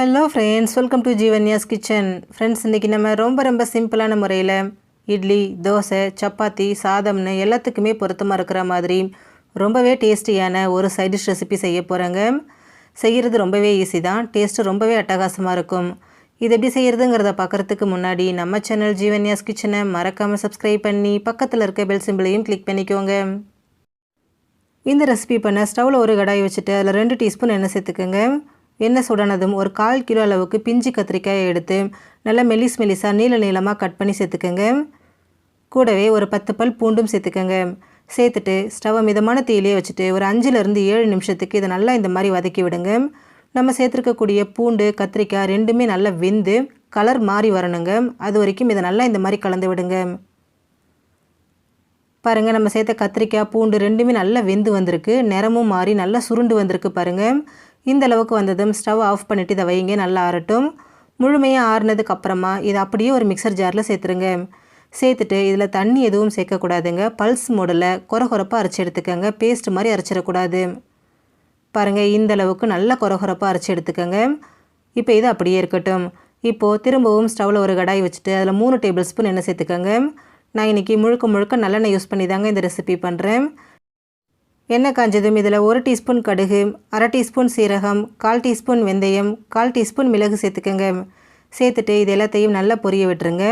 Hello friends welcome to Jeevanya's kitchen friends இன்றைக்கி நம்ம ரொம்ப ரொம்ப சிம்பிளான முறையில் இட்லி தோசை சப்பாத்தி சாதம்னு எல்லாத்துக்குமே பொருத்தமாக இருக்கிற மாதிரி ரொம்பவே டேஸ்டியான ஒரு சைட் டிஷ் ரெசிபி செய்ய போகிறேங்க செய்கிறது ரொம்பவே ஈஸி தான். டேஸ்ட்டு ரொம்பவே அட்டகாசமாக இருக்கும். இது எப்படி செய்கிறதுங்கிறத பார்க்குறதுக்கு முன்னாடி நம்ம சேனல் ஜீவன்யாஸ் கிச்சனை மறக்காமல் சப்ஸ்கிரைப் பண்ணி பக்கத்தில் இருக்க பெல் சிம்பிளையும் கிளிக் பண்ணிக்கோங்க. இந்த ரெசிபி பண்ண ஸ்டவ்வில் ஒரு கடாய் வச்சுட்டு அதில் ரெண்டு டீஸ்பூன் எண்ணெய் சேர்த்துக்கோங்க. எண்ணெய் சுடானதும் ஒரு கால் கிலோ அளவுக்கு பிஞ்சு கத்திரிக்காயை எடுத்து நல்லா மெலிஸ் மெலிஸாக நீள நீளமாக கட் பண்ணி சேர்த்துக்கோங்க. கூடவே ஒரு பத்து பல் பூண்டும் சேர்த்துக்கோங்க. சேர்த்துட்டு ஸ்டவ்வை மிதமான தீயிலே வச்சுட்டு ஒரு அஞ்சுலேருந்து ஏழு நிமிஷத்துக்கு இதை நல்லா இந்த மாதிரி வதக்கி விடுங்க. நம்ம சேர்த்துருக்கக்கூடிய பூண்டு கத்திரிக்காய் ரெண்டுமே நல்லா வெந்து கலர் மாறி வரணுங்க. அது வரைக்கும் இதை நல்லா இந்த மாதிரி கலந்து விடுங்க. பாருங்கள் நம்ம சேர்த்த கத்திரிக்காய் பூண்டு ரெண்டுமே நல்லா வெந்து வந்திருக்கு. நிறமும் மாறி நல்லா சுருண்டு வந்திருக்கு பாருங்கள் இந்த அளவுக்கு வந்ததும் ஸ்டவ் ஆஃப் பண்ணிவிட்டு இதை வைங்க நல்லா ஆறட்டும். முழுமையாக ஆறுனதுக்கு அப்புறமா இதை அப்படியே ஒரு மிக்சர் ஜாரில் சேர்த்துருங்க. சேர்த்துட்டு இதில் தண்ணி எதுவும் சேர்க்கக்கூடாதுங்க. பல்ஸ் மோடில் குறகுறப்பாக அரைச்சி எடுத்துக்கோங்க. பேஸ்ட் மாதிரி அரைச்சிடக்கூடாது. பாருங்கள் இந்த அளவுக்கு நல்லா குறகுறப்பாக அரைச்சி எடுத்துக்கோங்க. இப்போ இது அப்படியே இருக்கட்டும். இப்போது திரும்பவும் ஸ்டவ்வில் ஒரு கடாய் வச்சுட்டு அதில் மூணு டேபிள் ஸ்பூன் எண்ணெய் சேர்த்துக்கோங்க. நான் இன்றைக்கி முழுக்க முழுக்க நல்லெண்ணெய் யூஸ் பண்ணி தாங்க இந்த ரெசிபி பண்ணுறேன் எண்ணெய் காஞ்சதும் இதில் ஒரு டீஸ்பூன் கடுகு அரை டீஸ்பூன் சீரகம் கால் டீஸ்பூன் வெந்தயம் கால் டீஸ்பூன் மிளகு சேர்த்துக்கோங்க. சேர்த்துட்டு இது எல்லாத்தையும் நல்லா பொரிய விட்டுருங்க.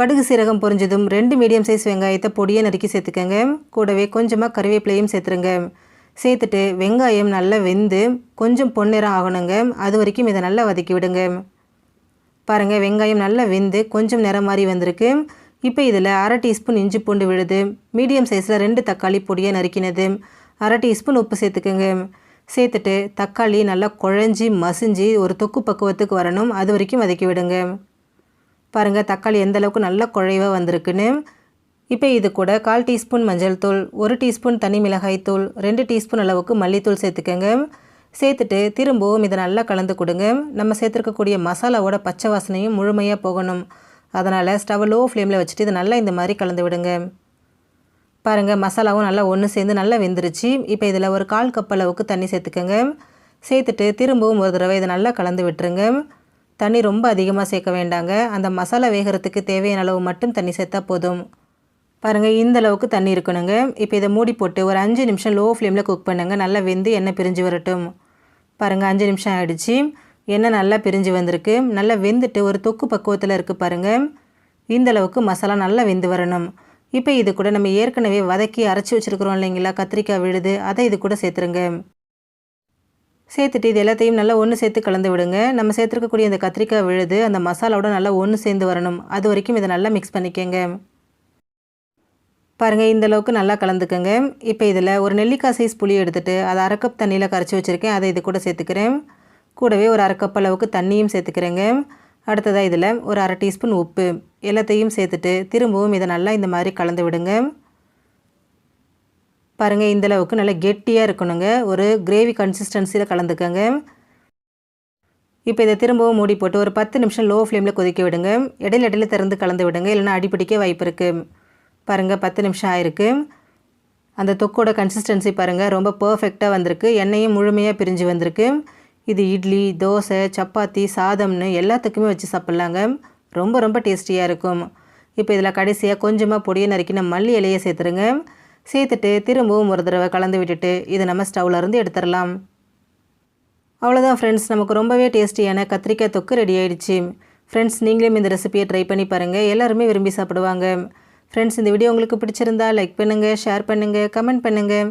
கடுகு சீரகம் பொரிஞ்சதும் ரெண்டு மீடியம் சைஸ் வெங்காயத்தை பொடியை நறுக்கி சேர்த்துக்கோங்க. கூடவே கொஞ்சமாக கருவேப்பிலையும் சேர்த்துருங்க. சேர்த்துட்டு வெங்காயம் நல்லா வெந்து கொஞ்சம் பொன்னிறம் ஆகணுங்க. அது வரைக்கும் இதை நல்லா வதக்கி விடுங்க. பாருங்கள் வெங்காயம் நல்லா வெந்து கொஞ்சம் நிறம் மாதிரி வந்திருக்கு. இப்போ இதில் அரை டீஸ்பூன் இஞ்சி பூண்டு விழுது மீடியம் சைஸில் ரெண்டு தக்காளி பொடியை நறுக்கினது. அரை டீஸ்பூன் உப்பு சேர்த்துக்குங்க. சேர்த்துட்டு தக்காளி நல்லா குழஞ்சி மசிஞ்சு ஒரு தொக்கு பக்குவத்துக்கு வரணும். அது வரைக்கும் வதக்கி விடுங்க. பாருங்கள் தக்காளி எந்தளவுக்கு நல்லா குழைவாக வந்திருக்குன்னு. இப்போ இது கூட கால் டீஸ்பூன் மஞ்சள் தூள் ஒரு டீஸ்பூன் தனி மிளகாய் தூள் ரெண்டு டீஸ்பூன் அளவுக்கு மல்லித்தூள் சேர்த்துக்கோங்க. சேர்த்துட்டு திரும்பவும் இதை நல்லா கலந்து கொடுங்க. நம்ம சேர்த்துருக்கக்கூடிய மசாலாவோட பச்சை வாசனையும் முழுமையாக போகணும். அதனால் ஸ்டவ் லோ ஃப்ளேமில் வச்சுட்டு இது நல்லா இந்த மாதிரி கலந்து விடுங்க. பாருங்கள் மசாலாவும் நல்லா ஒன்று சேர்ந்து நல்லா வெந்துருச்சு. இப்போ இதில் ஒரு கால் கப் அளவுக்கு தண்ணி சேர்த்துக்கோங்க. சேர்த்துட்டு திரும்பவும் ஒரு தடவை இதை நல்லா கலந்து விட்டுருங்க. தண்ணி ரொம்ப அதிகமாக சேர்க்க வேண்டாங்க. அந்த மசாலா வேகிறதுக்கு தேவையான அளவு மட்டும் தண்ணி சேர்த்தா போதும். பாருங்கள் இந்த அளவுக்கு தண்ணி இருக்கணுங்க. இப்போ இதை மூடி போட்டு ஒரு அஞ்சு நிமிஷம் லோ ஃப்ளேமில் குக் பண்ணுங்க. நல்லா வெந்து எண்ணெய் பிரிஞ்சு வரட்டும். பாருங்கள் அஞ்சு நிமிஷம் ஆகிடுச்சு எண்ணெய் நல்லா பிரிஞ்சு வந்திருக்கு. நல்லா வெந்துட்டு ஒரு தொக்கு பக்குவத்தில் இருக்குது பாருங்கள் இந்த அளவுக்கு மசாலா நல்லா வெந்து வரணும். இப்போ இது கூட நம்ம ஏற்கனவே வதக்கி அரைச்சி வச்சுருக்குறோம் இல்லைங்களா? கத்திரிக்காய் விழுது அதை இது கூட சேர்த்துருங்க. சேர்த்துட்டு இது எல்லாத்தையும் நல்லா ஒன்று சேர்த்து கலந்து விடுங்க. நம்ம சேர்த்துருக்கக்கூடிய இந்த கத்திரிக்காய் விழுது அந்த மசாலாவோட நல்லா ஒன்று சேர்ந்து வரணும். அது வரைக்கும் இதை நல்லா மிக்ஸ் பண்ணிக்கோங்க. பாருங்கள் இந்த அளவுக்கு நல்லா கலந்துக்கோங்க. இப்போ இதில் ஒரு நெல்லிக்காய் சைஸ் புளி எடுத்துகிட்டு அதை அரை கப் தண்ணியில் கரைச்சி வச்சுருக்கேன். அதை இது கூட சேர்த்துக்கிறேன். கூடவே ஒரு அரைக்கப்பளவுக்கு அளவுக்கு தண்ணியும் சேர்த்துக்கிறேங்க. அடுத்ததாக இதில் ஒரு அரை டீஸ்பூன் உப்பு. எல்லாத்தையும் சேர்த்துட்டு திரும்பவும் இதை நல்லா இந்த மாதிரி கலந்து விடுங்க. பாருங்கள் இந்தளவுக்கு நல்லா கெட்டியாக இருக்கணுங்க. ஒரு கிரேவி கன்சிஸ்டன்சியில் கலந்துக்கங்க. இப்போ இதை திரும்பவும் மூடி போட்டு ஒரு பத்து நிமிஷம் லோ ஃப்ளேமில் கொதிக்க விடுங்க. இடையில இடையில திறந்து கலந்து விடுங்க. இல்லைனா அடிப்பிடிக்க வாய்ப்பு இருக்குது பாருங்கள் பத்து நிமிஷம் ஆயிருக்கு. அந்த தொக்கோட கன்சிஸ்டன்சி பாருங்கள் ரொம்ப பர்ஃபெக்டாக வந்திருக்கு. எண்ணெயும் முழுமையாக பிரிஞ்சு வந்திருக்கு. இது இட்லி தோசை சப்பாத்தி சாதம்னு எல்லாத்துக்குமே வச்சு சாப்பிட்லாங்க. ரொம்ப ரொம்ப டேஸ்டியாக இருக்கும். இப்போ இதில் கடைசியாக கொஞ்சமாக பொடியை நறுக்கின மல்லி இலையை சேர்த்துருங்க. சேர்த்துட்டு திரும்பவும் ஒரு தடவை கலந்து விட்டுட்டு இதை நம்ம ஸ்டவ்லேருந்து எடுத்துடலாம். அவ்வளோதான் ஃப்ரெண்ட்ஸ் நமக்கு ரொம்பவே டேஸ்டியான கத்திரிக்காய் தொக்கு ரெடி ஆகிடுச்சு ஃப்ரெண்ட்ஸ் நீங்களும் இந்த ரெசிபியை ட்ரை பண்ணி பாருங்கள் எல்லாருமே விரும்பி சாப்பிடுவாங்க. ஃப்ரெண்ட்ஸ் இந்த வீடியோ உங்களுக்கு பிடிச்சிருந்தா லைக் பண்ணுங்கள் ஷேர் பண்ணுங்கள் கமெண்ட் பண்ணுங்கள்